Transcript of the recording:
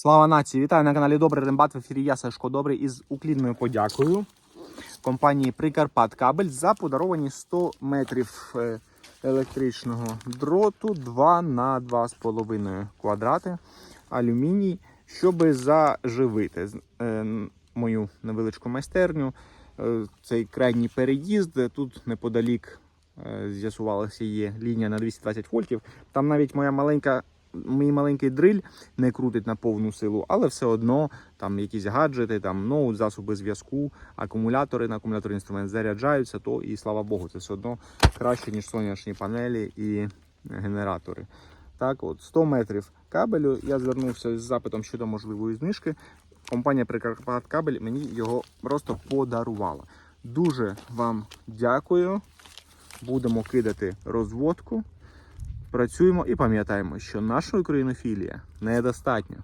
Слава нації! Вітаю на каналі Добрий Рембат. В ефірі я Сашко Добрий із уклінною подякою компанії Прикарпат Кабель за подаровані 100 метрів е, електричного дроту 2 на 2,5 квадрати алюміній, щоб заживити е, мою невеличку майстерню. Е, Цей крайній переїзд тут неподалік з'ясувалося є лінія на 220 вольтів. Там навіть моя маленька. Мій маленький дриль не крутить на повну силу, але все одно там якісь гаджети, там ноут, засоби зв'язку, акумулятори на акумуляторний інструмент заряджаються, то і слава Богу, це все одно краще, ніж сонячні панелі і генератори. Так, от 100 метрів кабелю. Я звернувся з запитом щодо можливої знижки. Компанія Прикарпат Кабель мені його просто подарувала. Дуже вам дякую. Будемо кидати розводку. Працюємо і пам'ятаємо, що нашої українофілія недостатньо.